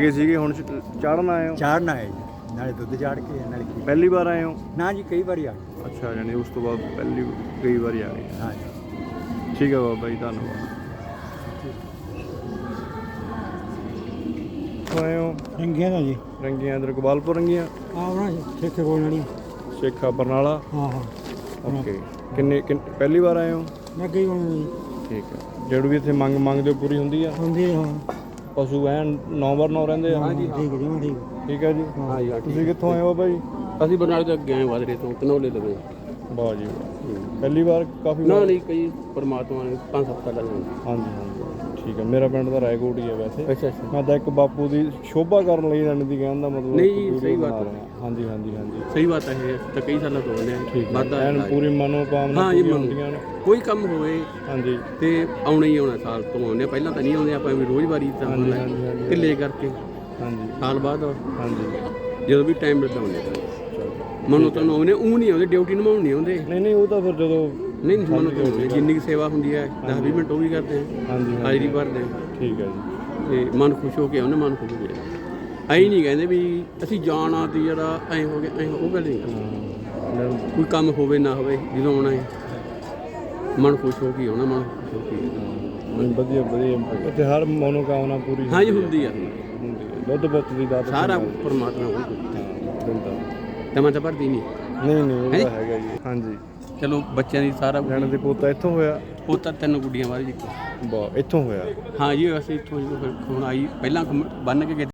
ਗਏ ਸੀਗੇ ਹੁਣ ਚੜਨ ਆਏ ਹੋ? ਚਾੜਨਾ ਹੈ ਜੀ। ਨਾਲੇ ਦੁੱਧ ਚਾੜ ਕੇ ਨਾਲੇ ਕੀ। ਪਹਿਲੀ ਵਾਰ ਆਏ ਹੋ? ਨਾ ਜੀ ਕਈ ਵਾਰੀ ਆ ਗਏ। ਅੱਛਾ ਯਾਨੀ ਉਸ ਤੋਂ ਬਾਅਦ ਪਹਿਲੀ ਕਈ ਵਾਰੀ ਆ ਗਏ। ਹਾਂ ਜੀ। ਠੀਕ ਹੈ ਬਾਬਾ ਜੀ ਧੰਨਵਾਦ। ਆਏ ਹੋ? ਰੰਗੀਆਂ ਦਾ ਜੀ। ਰੰਗੀਆਂ ਇਧਰ ਗੋਪਾਲਪੁਰ ਰੰਗੀਆਂ? ਆ ਉਹਨਾਂ ਠੇਕੇ ਕੋਲ ਨੜੀ ਸ਼ੇਖਾ ਬਰਨਾਲਾ? ਹਾਂ ਹਾਂ। ਓਕੇ। ਕਿੰਨੇ ਕਿੰਨ- ਪਹਿਲੀ ਵਾਰ ਆਏ ਹੋ? ਮੈਂ ਉਹਨਾਂ ਦੀ ਠੀਕ ਹੈ। ਜਿਹੜੀ ਵੀ ਇੱਥੇ ਮੰਗ ਮੰਗਦੇ ਹੋ ਪੂਰੀ ਹੁੰਦੀ ਆ? ਹੁੰਦੀ ਹਾਂ। ਪਸ਼ੂ ਐਨ 9 ਵਾਰ 9 ਰਹਿੰਦੇ ਆ। ਠੀਕ ਹੈ ਜੀ ਠੀਕ। ਠੀਕ ਹੈ ਜੀ। ਹਾਂ ਜੀ ਤੁਸੀਂ ਕਿੱਥੋਂ ਆਏ ਹੋ ਜੀ ਅਸੀਂ ਬਰਨਾਲੇ ਤੋਂ ਅੱਗੇ ਆਏ ਵਾਦਰੇ ਤੋਂ ਤਨੌਲੇ ਲਵੇ ਵਾਹ ਜੀ ਵਾਹ। ਪਹਿਲੀ ਵਾਰ ਕਾਫੀ ਨਾ ਵਾਰ ਨਹੀਂ ਕਈ ਪਰਮਾਤਮਾ ਨੇ ਪੰਜ ਸੱਤ ਸਾਲਾਂ ਹਾਂਜੀ ਹਾਂਜੀ। ਠੀਕ ਹੈ ਮੇਰਾ ਪਿੰਡ ਤਾਂ ਰਾਏਕੋਟ ਹੀ ਹੈ ਵੈਸੇ। ਅੱਛਾ ਅੱਛਾ। ਮੈਂ ਤਾਂ ਇੱਕ ਬਾਪੂ ਦੀ ਸ਼ੋਭਾ ਕਰਨ ਲਈ ਰਣ ਦੀ ਕਹਿਣ ਦਾ ਮਤਲਬ ਨਹੀਂ ਇੱਕ ਜੀ, video ਸਹੀ ਬਾਤ ਹੈ। ਰਹੇ। ਹਾਂ। ਹਾਂਜੀ ਹਾਂਜੀ ਹਾਂਜੀ। ਸਹੀ ਬਾਤ ਹੈ ਇਹ ਤਾਂ ਕਈ ਸਾਲਾਂ ਤੋਂ ਆ ਠੀਕ ਹੈ। ਐਨ ਹੈ। ਪੂਰੀ ਮਨੋਕਾਮਨਾ ਹਾਂ ਜੀ, ਪੂਰੀਆਂ ਮਨੋ- ਹੁੰਦੀਆਂ ਨੇ। ਕੋਈ ਕੰਮ ਹੋਵੇ ਹਾਂਜੀ। ਤੇ ਆਉਣਾ ਹੀ ਆਉਣਾ ਸਾਲ ਤੋਂ ਆਉਂਦੇ ਆ। ਪਹਿਲਾਂ ਤਾਂ ਨਹੀਂ ਆਉਂਦੇ ਆਪਾਂ ਵੀ ਰੋਜ਼ ਵਾਰੀ ਤਾਂ ਹਾਂਜੀ, ਹਾਂਜੀ, ਹਾਂਜੀ। ਢਿੱਲੇ ਕਰਕੇ। ਹਾਂਜੀ। ਸਾਲ ਬਾਅਦ। ਹਾਂਜੀ। ਜਦੋਂ ਵੀ ਟਾਈਮ ਮਿਲਦਾ ਆਉਂਦੇ ਆ। ਮਨੋਂ ਤਾਂ ਆਉਂਦੇ ਉਹ ਨਹੀਂ ਆਉਂਦੇ ਡਿਊਟੀ ਨਿਭਾਉਣ ਨਹੀਂ ਆਉਂਦੇ। ਨਹੀਂ ਨਹੀਂ ਉਹ ਤਾਂ ਫਿਰ ਜਦੋਂ ਨਹੀਂ ਮਨੋਂ ਤਾਂ ਜਿੰਨੀ ਕੁ ਸੇਵਾ ਹੁੰਦੀ ਹੈ 10 20 ਮਿੰਟ ਉਹ ਵੀ ਕਰਦੇ ਆ ਹਾਂਜੀ ਹਾਂਜੀ। ਹਾਜ਼ਰੀ ਭਰਦੇ ਆ। ਠੀਕ ਹੈ ਜੀ। ਤੇ ਮਨ ਖੁਸ਼ ਹੋ ਕੇ ਆਉਂਦੇ ਮਨ ਖੁਸ਼ ਹੋ ਗਿਆ ਐਂ ਨਹੀਂ ਕਹਿੰਦੇ ਵੀ ਅਸੀਂ ਜਾਣਾ ਤੇ ਜਿਹੜਾ ਐਂ ਹੋ ਗਿਆ ਐਂ ਉਹ ਗੱਲ ਨਹੀਂ ਕਰਦੇ। ਕੋਈ ਕੰਮ ਹੋਵੇ ਨਾ ਹੋਵੇ ਜਦੋਂ ਆਉਣਾ ਹੈ। ਮਨ ਖੁਸ਼ ਹੋ ਕੇ ਆਉਣਾ ਮਨ ਖੁਸ਼ ਹੋ ਕੇ ਵਧੀਆ ਵਧੀਆ। ਇੱਥੇ ਹਰ ਮਨੋਕਾਮਨਾ ਪੂਰੀ ਹਾਂ। ਜੀ ਹੁੰਦੀ ਆ ਦੁੱਧ ਪੁੱਤ ਦੀ ਦਾਤ ਸਾਰਾ ਪਰਮਾਤਮਾ ਕੋਲ ਹਾਂ ਬਿਲਕੁਲ ਤੇ ਭਰਦੀ ਨਹੀਂ? ਨਹੀਂ ਨਹੀਂ ਉਹ ਤਾਂ ਹੈਗਾ ਜੀ। ਹਾਂਜੀ। ਚਲੋ ਬੱਚਿਆਂ ਦੀ ਸਾਰਾ ਲੈਣ ਦੇ ਪੋਤਾ ਇੱਥੋਂ ਹੋਇਆ। ਉਹ ਤਾਂ ਤਿੰਨ ਗੁੱਡੀਆਂ ਮਾਰੀ ਜੀ ਵਾਹ ਇੱਥੋਂ ਹੋਇਆ? ਹਾਂ ਜੀ ਅਸੀਂ ਇੱਥੋਂ ਜਦੋਂ ਫਿਰ ਹੁਣ ਆਈ ਪਹਿਲਾਂ ਬੰਨ ਕੇ ਗਏ